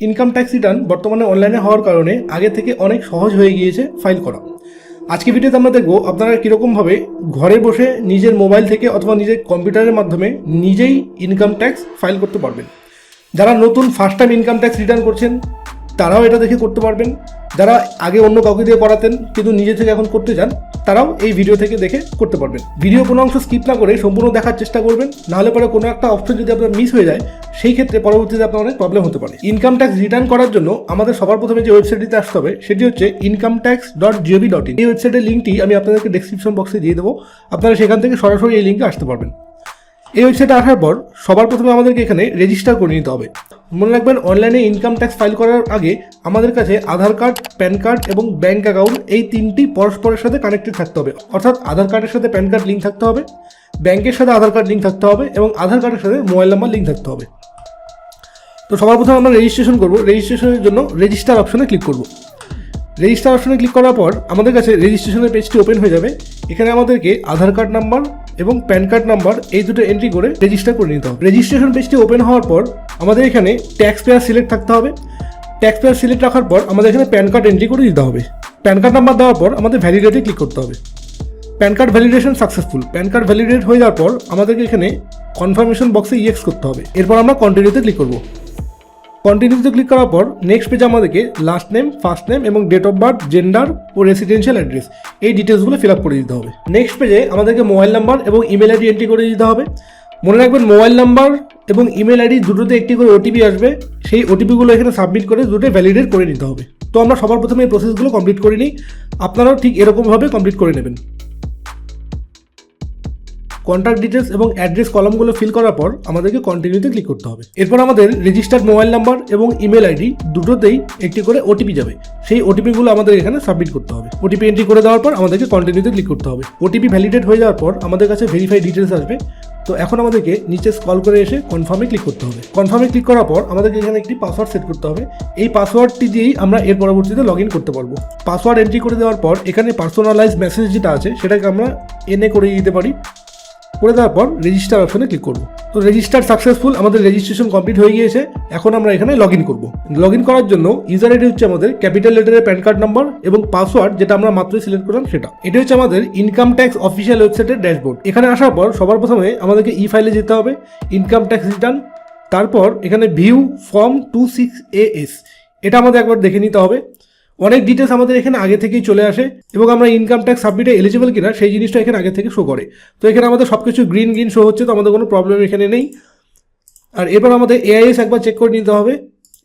Income tax return বর্তমানে অনলাইনে হওয়ার কারণে আগে থেকে অনেক সহজ হয়ে গিয়েছে ফাইল করা। আজকে ভিডিওতে আমরা দেখব আপনারা কীরকমভাবে ঘরে বসে নিজের মোবাইল থেকে অথবা নিজের কম্পিউটারের মাধ্যমে নিজেই ইনকাম ট্যাক্স ফাইল করতে পারবেন। যারা নতুন first time income tax return করছেন তারাও এটা দেখে করতে পারবেন। যারা আগে অন্য কাউকে দিয়ে করাতেন কিন্তু নিজে থেকে এখন করতে যান তারাও এই ভিডিও থেকে দেখে করতে পারবেন। ভিডিও কোনো অংশ স্কিপ না করে সম্পূর্ণ দেখার চেষ্টা করবেন নাহলে পরে কোনো একটা অপশন যদি আপনার মিস হয়ে যায়, সেই ক্ষেত্রে পরবর্তীতে আপনার অনেক প্রবলেম হতে পারে। ইনকাম ট্যাক্স রিটার্ন করার জন্য আমাদের সবার প্রথমে যে ওয়েবসাইটটিতে আসতে হবে, সেটি হচ্ছে income tax dot G O V dot in এই ওয়েবসাইটের লিঙ্কটি আমি আপনাদেরকে ডেসক্রিপশন বক্সে দিয়ে দেবো। আপনারা সেখান থেকে সরাসরি এই লিঙ্কে আসতে পারবেন। এই ওয়েবসাইটে আসার পর সবার প্রথমে আমাদেরকে এখানে রেজিস্টার করে নিতে হবে। মনে রাখবেন অনলাইনে ইনকাম ট্যাক্স ফাইল করার আগে আমাদের কাছে আধার কার্ড প্যান কার্ড এবং ব্যাঙ্ক অ্যাকাউন্ট এই তিনটি পরস্পরের সাথে কানেক্টেড থাকতে হবে। অর্থাৎ আধার কার্ডের সাথে প্যান কার্ড লিঙ্ক থাকতে হবে, ব্যাংকের সাথে আধার কার্ড লিঙ্ক থাকতে হবে এবং আধার কার্ডের সাথে মোবাইল নাম্বার লিঙ্ক থাকতে হবে। তো সবার প্রথমে আমরা রেজিস্ট্রেশন করব। রেজিস্ট্রেশনের জন্য রেজিস্টার অপশনে ক্লিক করব। রেজিস্টার অপশনে ক্লিক করার পর আমাদের কাছে রেজিস্ট্রেশনের পেজটি ওপেন হয়ে যাবে। এখানে আমাদেরকে আধার কার্ড নাম্বার এবং প্যান কার্ড নাম্বার এই দুটো এন্ট্রি করে রেজিস্টার করে নিতে হবে। রেজিস্ট্রেশন পেজটি ওপেন হওয়ার পর আমাদের এখানে ট্যাক্স পেয়ার সিলেক্ট থাকতে হবে। ট্যাক্স পেয়ার সিলেক্ট রাখার পর আমাদের এখানে প্যান কার্ড এন্ট্রি করে দিতে হবে। প্যান কার্ড নাম্বার দেওয়ার পর আমাদের ভ্যালিডেটে ক্লিক করতে হবে। PAN card validation successful PAN card validate হয়ে যাওয়ার পর আমাদেরকে এখানে কনফার্মেশন বক্সে ইয়েক্স করতে হবে। এরপর আমরা কন্টিনিউতে ক্লিক করব। কন্টিনিউতে ক্লিক করার পর নেক্সট পেজে আমাদেরকে লাস্ট নেম ফার্স্ট নেম এবং ডেট অফ বার্থ জেন্ডার ও রেসিডেন্সিয়াল অ্যাড্রেস এই ডিটেলসগুলো ফিল আপ করে দিতে হবে। নেক্সট পেজে আমাদেরকে মোবাইল নাম্বার এবং ইমেল আইডি এন্ট্রি করে দিতে হবে। মনে রাখবেন মোবাইল নাম্বার এবং ইমেল আইডি দুটোতে একটি করে ওটিপি আসবে। সেই ওটিপিগুলো এখানে সাবমিট করে দুটো ভ্যালিডেট করে নিতে হবে। তো আমরা সবার প্রথমে এই প্রসেসগুলো কমপ্লিট করে নিই আপনারাও ঠিক এরকমভাবে কমপ্লিট করে নেবেন। কন্ট্যাক্ট ডিটেলস এবং অ্যাড্রেস কলামগুলো ফিল করার পর আমাদেরকে কন্টিনিউতে ক্লিক করতে হবে। এরপর আমাদের রেজিস্টার্ড মোবাইল নাম্বার এবং ইমেল আইডি দুটোতেই একটি করে ওটিপি যাবে। সেই ওটিপিগুলো আমাদের এখানে সাবমিট করতে হবে। ওটিপি এন্ট্রি করে দেওয়ার পর আমাদেরকে কন্টিনিউতে ক্লিক করতে হবে। ওটিপি ভ্যালিডেট হয়ে যাওয়ার পর আমাদের কাছে ভেরিফাই ডিটেলস আসবে। তো এখন আমাদেরকে নিচে স্কল করে এসে কনফার্মে ক্লিক করতে হবে। কনফার্মে ক্লিক করার পর আমাদেরকে এখানে একটি পাসওয়ার্ড সেট করতে হবে। এই পাসওয়ার্ডটি দিয়েই আমরা এর পরবর্তীতে লগ ইন করতে পারব। পাসওয়ার্ড এন্ট্রি করে দেওয়ার পর এখানে পার্সোনালাইজ মেসেজ যেটা আছে, সেটাকে আমরা এনে করে দিতে পারি। করে দেওয়ার পর রেজিস্টার অপশনে ক্লিক করব। তো রেজিস্টার সাকসেসফুল আমাদের রেজিস্ট্রেশন কমপ্লিট হয়ে গিয়েছে। এখন আমরা এখানে লগ ইন করব। লগ ইন করার জন্য ইউজার আইডি হচ্ছে আমাদের ক্যাপিটাল লেটারের প্যান কার্ড নাম্বার এবং পাসওয়ার্ড যেটা আমরা মাত্রই সিলেক্ট করলাম সেটা। এটা হচ্ছে আমাদের ইনকাম ট্যাক্স অফিসিয়াল ওয়েবসাইটের ড্যাশবোর্ড এখানে আসার পর সবার প্রথমে আমাদেরকে ই ফাইলে যেতে হবে ইনকাম ট্যাক্স রিটার্ন তারপর এখানে view form two six A S এটা আমাদের একবার দেখে নিতে হবে। অনেক ডিটেলস আমাদের এখানে আগে থেকেই চলে আসে এবং আমরা ইনকাম ট্যাক্স সাবমিটে এলিজিবল কিনা সেই জিনিসটা এখানে আগে থেকে শো করে। তো এখানে আমাদের সব কিছু গ্রিন গ্রিন শো হচ্ছে, তো আমাদের কোনো প্রবলেম এখানে নেই। আর এবার আমাদের এআইএস একবার চেক করে নিতে হবে।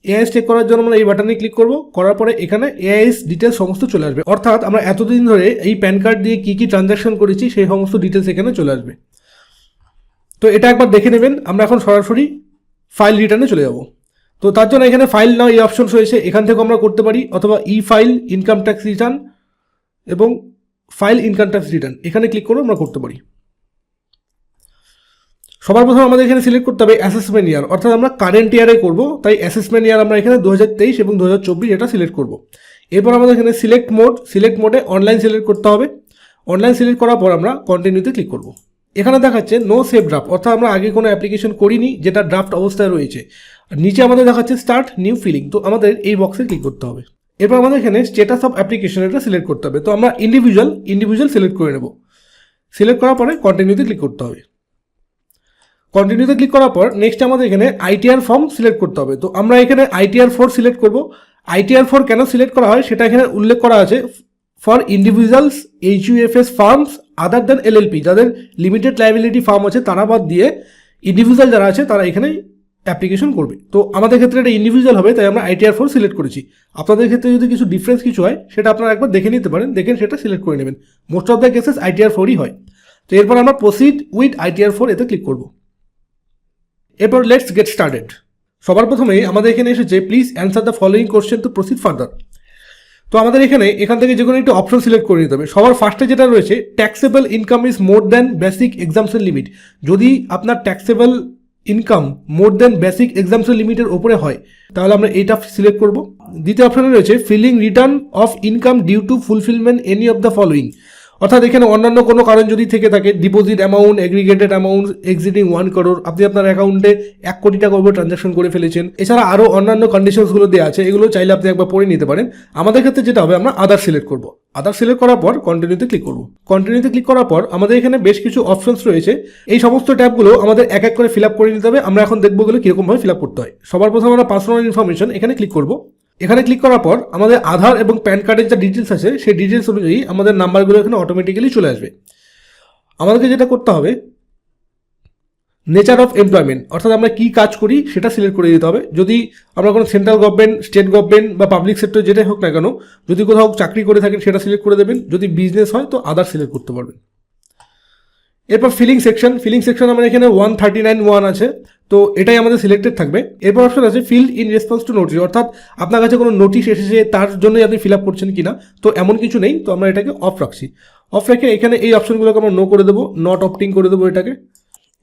এআইএস চেক করার জন্য আমরা এই বাটনে ক্লিক করব। করার পরে এখানে এআইএস ডিটেলস সমস্ত চলে আসবে। অর্থাৎ আমরা এতদিন ধরে এই প্যান কার্ড দিয়ে কী কী ট্রানজ্যাকশন করেছি সেই সমস্ত ডিটেলস এখানে চলে আসবে। তো এটা একবার দেখে নেবেন। আমরা এখন সরাসরি ফাইল রিটার্নে চলে যাব। তো তার জন্য এখানে ফাইল নাও এই অপশন রয়েছে এখান থেকে আমরা করতে পারি, অথবা e file income tax return এবং ফাইল ইনকাম ট্যাক্স রিটার্ন এখানে ক্লিক করে আমরা করতে পারি। সবার প্রথমে আমাদের এখানে সিলেক্ট করতে হবে অ্যাসেসমেন্ট ইয়ার অর্থাৎ আমরা কারেন্ট ইয়ারে করব, তাই অ্যাসেসমেন্ট ইয়ার আমরা এখানে দু হাজার তেইশ এবং দুহাজার চব্বিশ এটা সিলেক্ট করব। এরপর আমাদের এখানে সিলেক্ট মোড সিলেক্ট মোডে অনলাইন সিলেক্ট করতে হবে। অনলাইন সিলেক্ট করার পর আমরা কন্টিনিউতে ক্লিক করব। এখানে দেখাচ্ছে নো সেভ ড্রাফট অর্থাৎ আমরা আগে কোনো অ্যাপ্লিকেশন করিনি, যেটা ড্রাফট অবস্থায় রয়েছে। আর নিচে আমাদের দেখাচ্ছে স্টার্ট নিউ ফিলিং তো আমাদের এই বক্সে ক্লিক করতে হবে। এরপর আমাদের এখানে স্টেটাস অফ অ্যাপ্লিকেশন এটা সিলেক্ট করতে হবে। তো আমরা ইন্ডিভিজুয়াল ইন্ডিভিজুয়াল সিলেক্ট করে নেব। সিলেক্ট করার পরে কন্টিনিউতে ক্লিক করতে হবে। কন্টিনিউতে ক্লিক করার পর নেক্সট আমাদের এখানে আইটিআর ফর্ম সিলেক্ট করতে হবে। তো আমরা এখানে আইটিআর ফোর সিলেক্ট করব। আইটিআর ফোর কেন সিলেক্ট করা হয় সেটা এখানে উল্লেখ করা আছে for individuals HUFs firms other than LLP যাদের লিমিটেড লাইবিলিটি ফার্ম আছে, তারা বাদ দিয়ে ইন্ডিভিজুয়াল যারা আছে, তারা এখানে অ্যাপ্লিকেশন করবে। তো আমাদের ক্ষেত্রে এটা ইন্ডিভিজুয়াল হবে, তাই আমরা আইটিআর ফোর সিলেক্ট করেছি। আপনাদের ক্ষেত্রে যদি কিছু ডিফারেন্স কিছু হয়, সেটা আপনারা একবার দেখে নিতে পারেন দেখেন সেটা সিলেক্ট করে নেবেন। Most of the cases ITR ফোরই হয়। তো এরপর আমরা প্রসিড উইথ আইটিআর ফোর এতে ক্লিক করব। এরপর লেটস গেট স্টার্টেড সবার প্রথমেই আমাদের এখানে এসেছে please answer the following question to proceed further তো আমাদের এখানে এখান থেকে যে কোনো একটি অপশন সিলেক্ট করে নিতে হবে। সবার ফার্স্টে যেটা রয়েছে taxable income is more than basic exemption limit যদি আপনার taxable income more than basic exemption লিমিটের ওপরে হয়, তাহলে আমরা এইটা সিলেক্ট করব। দ্বিতীয় অপশানে রয়েছে filing return of income due to fulfilment any of the following অর্থাৎ এখানে অন্যান্য কোনো কারণ যদি থেকে থাকে deposit amount aggregated amount exceeding one crore আপনি আপনার অ্যাকাউন্টে এক কোটি টাকা উপর ট্রানজাকশন করে ফেলেছেন। এছাড়া আরও অন্যান্য কন্ডিশনসগুলো দেওয়া আছে, এগুলো চাইলে আপনি একবার পড়ে নিতে পারেন। আমাদের ক্ষেত্রে যেটা হবে, আমরা আদার সিলেক্ট করব। আদার সিলেক্ট করার পর কন্টিনিউতে ক্লিক করব। কন্টিনিউতে ক্লিক করার পর আমাদের এখানে বেশ কিছু অপশনস রয়েছে। এই সমস্ত ট্যাবগুলো আমাদের এক এক করে ফিল আপ করে নিতে হবে। আমরা এখন দেখব গেলে কীরকমভাবে ফিল আপ করতে হয়। সবার প্রথমে আমরা পার্সোনাল ইনফরমেশন এখানে ক্লিক করব। এখানে ক্লিক করার পর আমাদের আধার এবং প্যান কার্ডের যা ডিটেলস আছে, সেই ডিটেলস অনুযায়ী আমাদের নাম্বারগুলো এখানে অটোমেটিক্যালি চলে আসবে। আমাদেরকে যেটা করতে হবে নেচার অফ এমপ্লয়মেন্ট অর্থাৎ আমরা কী কাজ করি সেটা সিলেক্ট করে দিতে হবে। যদি আমরা কোনো সেন্ট্রাল গভর্নমেন্ট স্টেট গভর্নমেন্ট বা পাবলিক সেক্টর যেটাই হোক না কেন, যদি কোথাও চাকরি করে থাকেন সেটা সিলেক্ট করে দেবেন। যদি বিজনেস হয় তো আদার সিলেক্ট করতে পারবেন। এরপর ফিলিং সেকশন ফিলিং সেকশন আমার এখানে ওয়ান থার্টি নাইন ওয়ান আছে। তো এটাই আমাদের সিলেক্টেড থাকবে। এরপর অপশন আছে fill in response to notice অর্থাৎ আপনার কাছে কোনো নোটিশ এসেছে, তার জন্যই আপনি ফিল আপ করছেন কিনা। তো এমন কিছু নেই, তো আমরা এটাকে অফ রাখছি। অফ রেখে এখানে এই অপশনগুলোকে আমরা নো করে দেবো নট অপটিং করে দেবো এটাকে।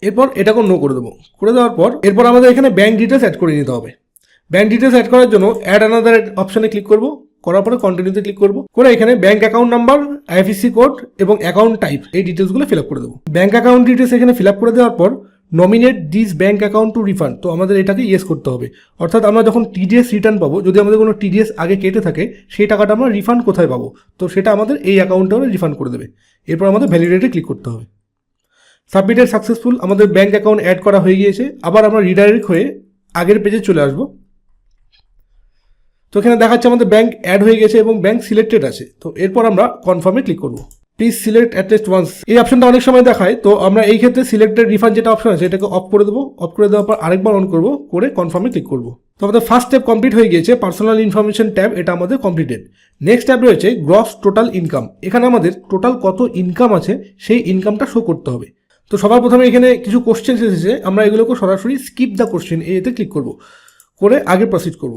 এরপর এটাকেও নো করে দেবো। করে দেওয়ার পর এরপর আমাদের এখানে ব্যাঙ্ক ডিটেলস অ্যাড করে নিতে হবে। ব্যাঙ্ক ডিটেলস অ্যাড করার জন্য অ্যাড আনাদার অপশনে ক্লিক করব। করার পরে কন্টিনিউতে ক্লিক করব। করে এখানে bank account number IFSC code এবং অ্যাকাউন্ট টাইপ এই ডিটেলসগুলো ফিল আপ করে দেবো। ব্যাঙ্ক অ্যাকাউন্ট ডিটেলস এখানে ফিল আপ করে দেওয়ার পর nominate this bank account to refund তো আমাদের এটাকে ইয়েস করতে হবে। অর্থাৎ আমরা যখন টিডিএস রিটার্ন পাবো, যদি আমাদের কোনো টিডিএস আগে কেটে থাকে, সেই টাকাটা আমরা রিফান্ড কোথায় পাবো? তো সেটা আমাদের এই অ্যাকাউন্টে আমরা রিফান্ড করে দেবে। এরপর আমাদের ভ্যালিডেটে ক্লিক করতে হবে। সাবমিটেড সাকসেসফুল আমাদের ব্যাঙ্ক অ্যাকাউন্ট অ্যাড করা হয়ে গিয়েছে। আবার আমরা রিডাইরেক্ট হয়ে আগের পেজে চলে আসব। তো এখানে দেখাচ্ছে আমাদের ব্যাঙ্ক অ্যাড হয়ে গেছে এবং ব্যাঙ্ক সিলেক্টেড আছে। তো এরপর আমরা কনফার্মে ক্লিক করব। প্লিজ সিলেক্ট অ্যাটলিস্ট ওয়ান্স এই অপশনটা অনেক সময় দেখায়, তো আমরা এই ক্ষেত্রে সিলেক্টেড রিফান্ড যেটা অপশন আছে, এটাকে অফ করে দেবো। অফ করে দেওয়ার পর আরেকবার অন করব, করে কনফার্মে ক্লিক করব। তো আমাদের ফার্স্ট স্টেপ কমপ্লিট হয়ে গিয়েছে পার্সোনাল ইনফরমেশন ট্যাব এটা আমাদের কমপ্লিটেড নেক্সট ট্যাব রয়েছে গ্রস টোটাল ইনকাম এখানে আমাদের টোটাল কত ইনকাম আছে, সেই ইনকামটা শো করতে হবে। তো সবার প্রথমে এখানে কিছু কোশ্চেন এসেছে, আমরা এগুলোকে সরাসরি স্কিপ দ্য কোশ্চেন এতে ক্লিক করব। করে আগে প্রসিড করব।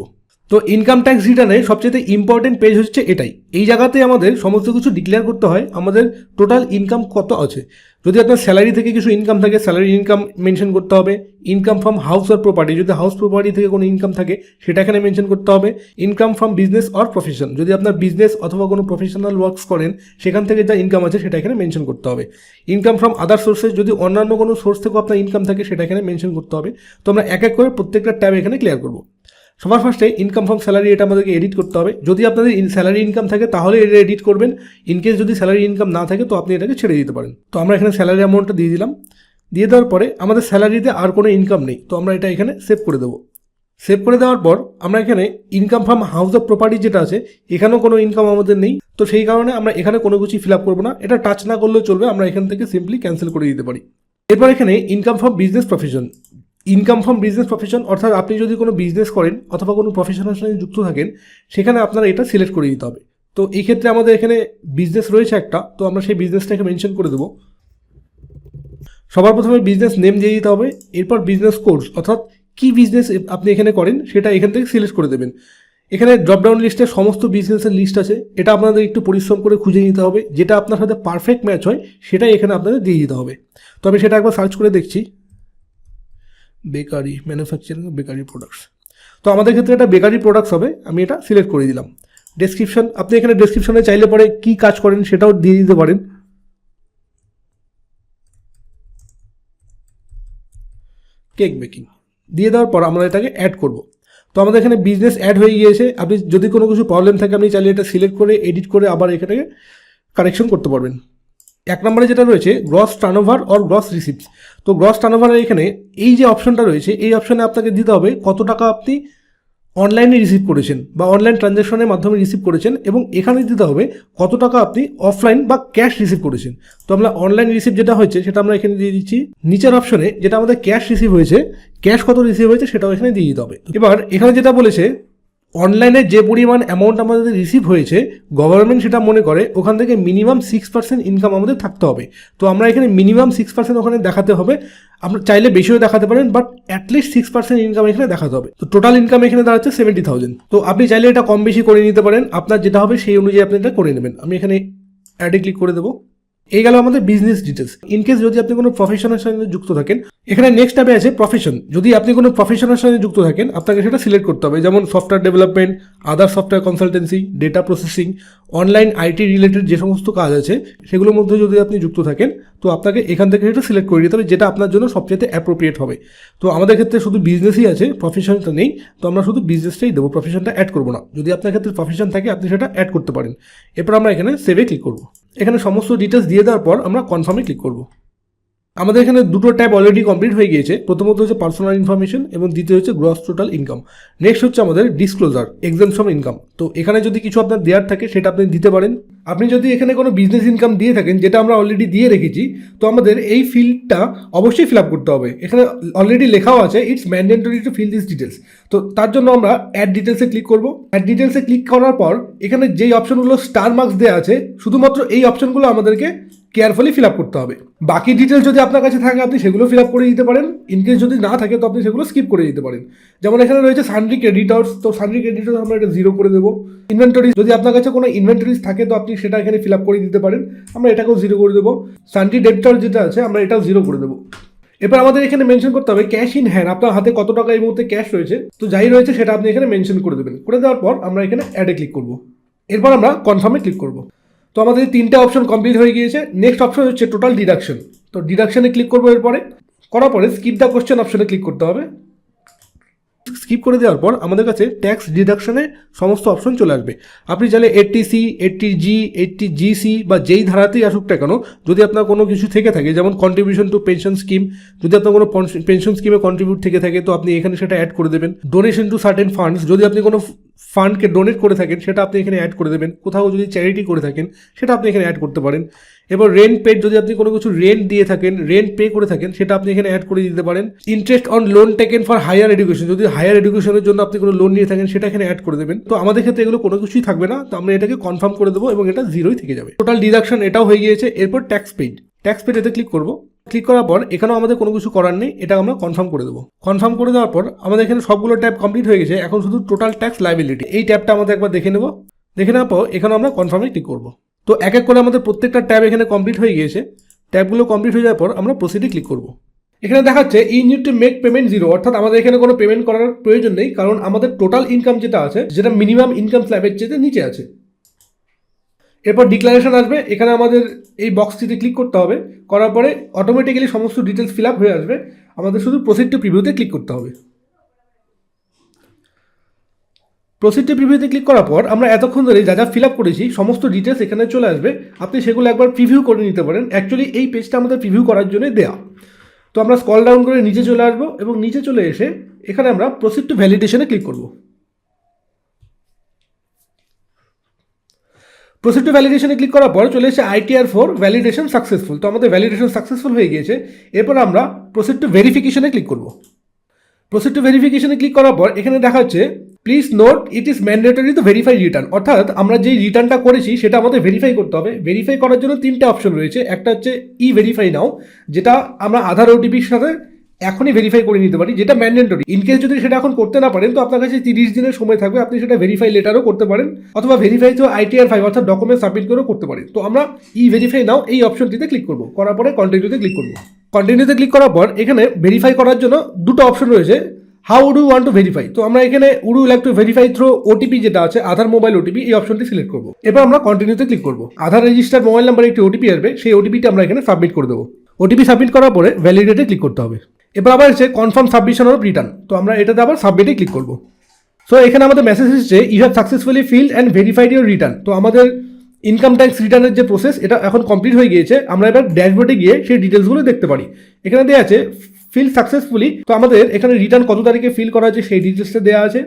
তো ইনকাম ট্যাক্স রিটার্নের সবচেয়ে ইম্পর্টেন্ট পেজ হচ্ছে এটাই। এই জায়গাতে আমাদের সমস্ত কিছু ডিক্লেয়ার করতে হয়, আমাদের টোটাল ইনকাম কত আছে। যদি আপনার স্যালারি থেকে কিছু ইনকাম থাকে স্যালারি ইনকাম মেনশন করতে হবে। Income from house or property যদি হাউস প্রপার্টি থেকে কোনো ইনকাম থাকে, সেটা এখানে মেনশন করতে হবে। Income from business or profession যদি আপনার বিজনেস অথবা কোনো প্রফেশনাল ওয়ার্কস করেন, সেখান থেকে যা ইনকাম আছে সেটা এখানে মেনশন করতে হবে। ইনকাম ফ্রম আদার সোর্সেস যদি অন্যান্য কোনো সোর্স থেকেও আপনার ইনকাম থাকে, সেটা এখানে মেনশন করতে হবে। তো আমরা এক এক করে প্রত্যেকটা ট্যাব এখানে ক্লিয়ার করব। সবার ফার্স্টে ইনকাম ফ্রম স্যালারি এটা আমাদেরকে এডিট করতে হবে। যদি আপনাদের স্যালারি ইনকাম থাকে, তাহলে এটা এডিট করবেন। ইনকেস যদি স্যালারি ইনকাম না থাকে, তো আপনি এটাকে ছেড়ে দিতে পারেন। তো আমরা এখানে স্যালারি অ্যামাউন্টটা দিয়ে দিলাম। দিয়ে দেওয়ার পরে আমাদের স্যালারিতে আর কোনো ইনকাম নেই। তো আমরা এটা এখানে সেভ করে দেবো। সেভ করে দেওয়ার পর আমরা এখানে income from house of property যেটা আছে, এখানেও কোনো ইনকাম আমাদের নেই। তো সেই কারণে আমরা এখানে কোনো কিছু ফিল আপ করব না। এটা টাচ না করলেও চলবে, আমরা এখান থেকে সিম্পলি ক্যান্সেল করে দিতে পারি। এরপর এখানে income from business profession income from business profession অর্থাৎ আপনি যদি কোনো বিজনেস করেন অথবা কোনো প্রফেশনের সঙ্গে যুক্ত থাকেন, সেখানে আপনারা এটা সিলেক্ট করে দিতে হবে। তো এই ক্ষেত্রে আমাদের এখানে বিজনেস রয়েছে একটা, তো আমরা সেই বিজনেসটাকে মেনশন করে দেবো। সবার প্রথমে বিজনেস নেম দিয়ে দিতে হবে, এরপর বিজনেস কোর্স অর্থাৎ কী বিজনেস আপনি এখানে করেন, সেটা এখান থেকে সিলেক্ট করে দেবেন। এখানে ড্রপডাউন লিস্টে সমস্ত বিজনেসের লিস্ট আছে, এটা আপনাদের একটু পরিশ্রম করে খুঁজে নিতে হবে, যেটা আপনার সাথে পারফেক্ট ম্যাচ হয়, সেটাই এখানে আপনাদের দিয়ে দিতে হবে। তো আমি সেটা একবার সার্চ করে দেখছি। বেকারি ম্যানুফ্যাকচারিং বেকারি প্রোডাক্টস তো আমাদের ক্ষেত্রে এটা বেকারি প্রোডাক্টস হবে, আমি এটা সিলেক্ট করে দিলাম। ডেসক্রিপশন আপনি এখানে ডেসক্রিপশনে চাইলে পরে কী কাজ করেন সেটাও দিয়ে দিতে পারেন। কেক বেকিং দিয়ে দেওয়ার পর আমরা এটাকে অ্যাড করব। তো আমাদের এখানে বিজনেস অ্যাড হয়ে গিয়েছে, আপনি যদি কোনো কিছু প্রবলেম থাকে, আপনি চাইলে এটা সিলেক্ট করে এডিট করে আবার এখানে কারেকশন করতে পারবেন। এক নম্বরে যেটা রয়েছে gross turnover or gross receipts তো গ্রস টার্নওভারের এখানে এই যে অপশনটা রয়েছে, এই অপশনে আপনাকে দিতে হবে কত টাকা আপনি অনলাইনে রিসিভ করেছেন বা অনলাইন ট্রানজ্যাকশনের মাধ্যমে রিসিভ করেছেন এবং এখানে দিতে হবে কত টাকা আপনি অফলাইন বা ক্যাশ রিসিভ করেছেন। তো আমরা অনলাইন রিসিভ যেটা হয়েছে, সেটা আমরা এখানে দিয়ে দিচ্ছি। নিচের অপশনে যেটা আমাদের ক্যাশ রিসিভ হয়েছে ক্যাশ কত রিসিভ হয়েছে সেটাও এখানে দিয়ে দিতে হবে। এবার এখানে যেটা বলেছে অনলাইনে যে পরিমাণ অ্যামাউন্ট আমাদের রিসিভ হয়েছে গভর্নমেন্ট সেটা মনে করে, ওখান থেকে মিনিমাম সিক্স পার্সেন্ট ইনকাম আমাদের থাকতে হবে। তো আমরা এখানে মিনিমাম সিক্স পার্সেন্ট ওখানে দেখাতে হবে। আমরা চাইলে বেশিও দেখাতে পারেন but at least six percent income এখানে দেখাতে হবে। তো টোটাল ইনকাম এখানে দাঁড়াচ্ছে সেভেন্টি থাউজেন্ড তো আপনি চাইলে এটা কম বেশি করে নিতে পারেন। আপনার যেটা হবে সেই অনুযায়ী আপনি এটা করে নেবেন। আমি এখানে অ্যাডে ক্লিক করে দেবো। এই গেল আমাদের বিজনেস ডিটেলস ইনকেস যদি আপনি কোনো প্রফেশনের সঙ্গে যুক্ত থাকেন, এখানে নেক্সট ট্যাবে আছে প্রফেশন যদি আপনি কোনো প্রফেশনের সঙ্গে যুক্ত থাকেন, আপনাকে সেটা সিলেক্ট করতে হবে। যেমন software development other software consultancy data processing online IT related যে সমস্ত কাজ আছে, সেগুলোর মধ্যে যদি আপনি যুক্ত থাকেন, তো আপনাকে এখান থেকে সেটা সিলেক্ট করে দিতে হবে, যেটা আপনার জন্য সবচেয়ে অ্যাপ্রোপ্রিয়েট হবে। তো আমাদের ক্ষেত্রে শুধু বিজনেসই আছে প্রফেশনটা নেই, তো আমরা শুধু বিজনেসটাই দেবো প্রফেশনটা অ্যাড করব না। যদি আপনার ক্ষেত্রে প্রফেশন থাকে, আপনি সেটা অ্যাড করতে পারেন। এরপর আমরা এখানে সেভে ক্লিক করব। এখানে সমস্ত ডিটেলস দিয়ে দেওয়ার পর আমরা কনফার্মে ক্লিক করব। আমাদের এখানে দুটো ট্যাব অলরেডি কমপ্লিট হয়ে গিয়েছে। প্রথমত হচ্ছে পার্সোনাল ইনফরমেশন এবং দ্বিতীয় হচ্ছে গ্রস টোটাল ইনকাম নেক্সট হচ্ছে আমাদের ডিসক্লোজার এক্সামশন ইনকাম তো এখানে যদি কিছু আপনার দেওয়ার থাকে, সেটা আপনি দিতে পারেন। আপনি যদি এখানে কোনো বিজনেস ইনকাম দিয়ে থাকেন, যেটা আমরা অলরেডি দিয়ে রেখেছি, তো আমাদের এই ফিল্ডটা অবশ্যই ফিল আপ করতে হবে। এখানে অলরেডি লেখাও আছে it's mandatory to fill this details তো তার জন্য আমরা অ্যাড ডিটেলসে ক্লিক করব। অ্যাড ডিটেলসে ক্লিক করার পর, এখানে যেই অপশনগুলো স্টার মার্কস দেওয়া আছে, শুধুমাত্র এই অপশনগুলো আমাদেরকে কেয়ারফুলি ফিল আপ করতে হবে। বাকি ডিটেলস যদি আপনার কাছে থাকে, আপনি সেগুলো ফিল আপ করে দিতে পারেন। ইনকেস যদি না থাকে, তো আপনি সেগুলো স্কিপ করে দিতে পারেন। যেমন এখানে রয়েছে সানড্রি ক্রেডিটার্স তো সানড্রি ক্রেডিটার্স আমরা এটা জিরো করে দেবো। ইনভেন্টরিজ যদি আপনার কাছে কোনো ইনভেন্টরিজ থাকে, তো আপনি সেটা এখানে ফিল আপ করে দিতে পারেন। আমরা এটাকেও জিরো করে দেবো। সানড্রি ডেবিটর যেটা আছে, আমরা এটাও জিরো করে দেবো। এবার আমাদের এখানে মেনশন করতে হবে ক্যাশ ইন হ্যান্ড আপনার হাতে কত টাকা এই মুহূর্তে ক্যাশ রয়েছে? তো যাই রয়েছে, সেটা আপনি এখানে মেনশন করে দেবেন। করে দেওয়ার পর আমরা এখানে অ্যাডে ক্লিক করব। এরপর আমরা কনফার্মে ক্লিক করব। তো আমাদের তিনটা অপশন কমপ্লিট হয়ে গিয়েছে। নেক্সট অপশন হচ্ছে টোটাল ডিডাকশন তো ডিডাকশনে ক্লিক করব এরপরে। করার পরে স্কিপ দ্য কোশ্চেন অপশনে ক্লিক করতে হবে। স্কিপ করে দেওয়ার পর আমাদের কাছে ট্যাক্স ডিডাকশনে সমস্ত অপশন চলে আসবে। আপনি চাইলে eighty C eighty G eighty GC বা যেই ধারাতেই আসুক না কেন, যদি আপনার কোনো কিছু থেকে থাকে, যেমন কন্ট্রিবিউশন টু পেনশন স্কিম যদি আপনার কোনো পেনশন স্কিমে কন্ট্রিবিউট থেকে থাকে, তো আপনি এখানে সেটা অ্যাড করে দেবেন। ডোনেশন টু সার্টেন ফান্ডস যদি আপনি কোনো ফান্ডকে ডোনেট করে থাকেন, সেটা আপনি এখানে অ্যাড করে দেবেন। কোথাও যদি চ্যারিটি করে থাকেন, সেটা আপনি এখানে অ্যাড করতে পারেন। এবার রেন্ট পেড যদি আপনি কোনো কিছু রেন্ট দিয়ে থাকেন রেন্ট পে করে থাকেন, সেটা আপনি এখানে অ্যাড করে দিতে পারেন। Interest on loan taken for higher education যদি হায়ার এডুকেশনের জন্য আপনি কোনো লোন নিয়ে থাকেন, সেটা এখানে অ্যাড করে দেবেন। তো আমাদের ক্ষেত্রে এগুলো কোনো কিছুই থাকবে না। তো আমরা এটাকে কনফার্ম করে দেবো এবং এটা জিরোই থেকে যাবে। টোটাল ডিডাকশন এটাও হয়ে গিয়েছে। এরপর ট্যাক্স পেড ট্যাক্স পেড এতে ক্লিক করব। ক্লিক করার পর এখানেও আমাদের কোনো কিছু করার নেই। এটা আমরা কনফার্ম করে দেবো। কনফার্ম করে দেওয়ার পর আমাদের এখানে সবগুলো ট্যাব কমপ্লিট হয়ে গেছে। এখন শুধু টোটাল ট্যাক্স লাইবিলিটি এই ট্যাবটা আমাদের একবার দেখে নেব। দেখে নেওয়ার পর এখানে আমরা কনফার্মে ক্লিক করব। তো এক এক করে আমাদের প্রত্যেকটা ট্যাব এখানে কমপ্লিট হয়ে গিয়েছে। ট্যাবগুলো কমপ্লিট হয়ে যাওয়ার পর আমরা প্রসিডে ক্লিক করব। এখানে দেখাচ্ছে I need to make payment zero অর্থাৎ আমাদের এখানে কোনো পেমেন্ট করার প্রয়োজন নেই, কারণ আমাদের টোটাল ইনকাম যেটা আছে, যেটা মিনিমাম ইনকাম স্ল্যাবের চেয়ে নিচে আছে। এরপর ডিক্লারেশন আসবে, এখানে আমাদের এই বক্সটিতে ক্লিক করতে হবে। করার পরে অটোমেটিক্যালি সমস্ত ডিটেলস ফিল আপ হয়ে আসবে। আমাদের শুধু প্রসিড টু প্রিভিউতে ক্লিক করতে হবে। প্রসিড টু প্রিভিউতে ক্লিক করার পর আমরা এতক্ষণ ধরে যা যা ফিল আপ করেছি, সমস্ত ডিটেলস এখানে চলে আসবে। আপনি সেগুলো একবার প্রিভিউ করে নিতে পারেন। অ্যাকচুয়ালি এই পেজটা আমাদের প্রিভিউ করার জন্য দেওয়া তো আমরা স্কল ডাউন করে নিচে চলে আসব এবং নিচে চলে এসে এখানে আমরা প্রসিড টু ভ্যালিডেশনে ক্লিক করব। প্রসিড টু ভ্যালিডেশনে ক্লিক করার পর চলে এসে আইটিআর ফোর ভ্যালিডেশন সাকসেসফুল তো আমাদের ভ্যালিডেশন সাকসেসফুল হয়ে গিয়েছে। এরপর আমরা প্রসিড টু ভেরিফিকেশনে ক্লিক করব। প্রসিড টু ভেরিফিকেশনে ক্লিক করার পর এখানে দেখা হচ্ছে please note it is mandatory to verify return অর্থাৎ, আমরা যেই রিটার্নটা করেছি, সেটা আমাদের ভেরিফাই করতে হবে। ভেরিফাই করার জন্য তিনটে অপশন রয়েছে। একটা হচ্ছে ই ভেরিফাই নাও, যেটা আমরা আধার ওটিপির সাথে এখনই ভেরিফাই করে নিতে পারি, যেটা ম্যান্ডেটরি ইনকেস যদি সেটা এখন করতে না পারেন, তো আপনার কাছে তিরিশ দিনের সময় থাকবে, আপনি সেটা ভেরিফাই লেটারও করতে পারেন, অথবা ভেরিফাই তো আইটিআর ফাইভ অর্থাৎ ডকুমেন্ট সাবমিট করেও করতে পারেন। তো আমরা ই ভেরিফাই নাও, এই অপশনটিতে ক্লিক করব। করার পরে কন্টিনিউতে ক্লিক করব। কন্টিনিউতে ক্লিক করার পর, এখানে ভেরিফাই করার জন্য দুটো অপশন রয়েছে। How would you want to verify তো আমরা এখানে would like to verify through OTP যেটা আছে আধার মোবাইল ওটিপি এই অপশনটি সিলেক্ট করব। এবার আমরা কন্টিনিউতে ক্লিক করব। আধার রেজিস্টার মোবাইল নাম্বার একটি ওটিপি আসবে, সেই ওটিপিটা আমরা এখানে সাবমিট করে দেবো। ওটিপি সাবমিট করার পরে ভ্যালিডেটে ক্লিক করতে হবে। এবার আবার এসে কনফার্ম সাবমিশন অফ রিটার্ন তো আমরা এটাতে আবার সাবমিটে ক্লিক করব। সো এখানে আমাদের মেসেজ এসেছে you have successfully fill and verified your return তো আমাদের ইনকাম ট্যাক্স রিটার্নের যে প্রসেস এটা এখন কমপ্লিট হয়ে গিয়েছে। আমরা এবার ড্যাশবোর্ডে গিয়ে সেই ডিটেলসগুলো দেখতে পারি। এখানে দেওয়া আছে ফিল সাকসেসফুলি তো আমাদের এখানে রিটার্ন কত তারিখে ফিল করা হয়েছে সেই ডিটেলসটা দেওয়া আছে।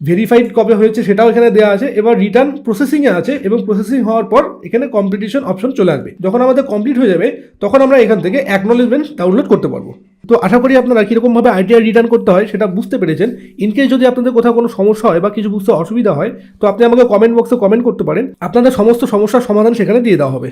ভেরিফাইড কবে হয়েছে সেটাও এখানে দেওয়া আছে। এবার রিটার্ন প্রসেসিংয়ে আছে এবং প্রসেসিং হওয়ার পর এখানে কম্পিটিশন অপশন চলে আসবে। যখন আমাদের কমপ্লিট হয়ে যাবে, তখন আমরা এখান থেকে অ্যাকনোলেজমেন্ট ডাউনলোড করতে পারব। তো আশা করি আপনারা কীরকমভাবে আইটিআই রিটার্ন করতে হয় সেটা বুঝতে পেরেছেন। ইনকেস যদি আপনাদের কোথাও কোনো সমস্যা হয় বা কিছু বুঝতে অসুবিধা হয়, তো আপনি আমাকে কমেন্ট বক্সে কমেন্ট করতে পারেন। আপনাদের সমস্ত সমস্যার সমাধান সেখানে দিয়ে দেওয়া হবে।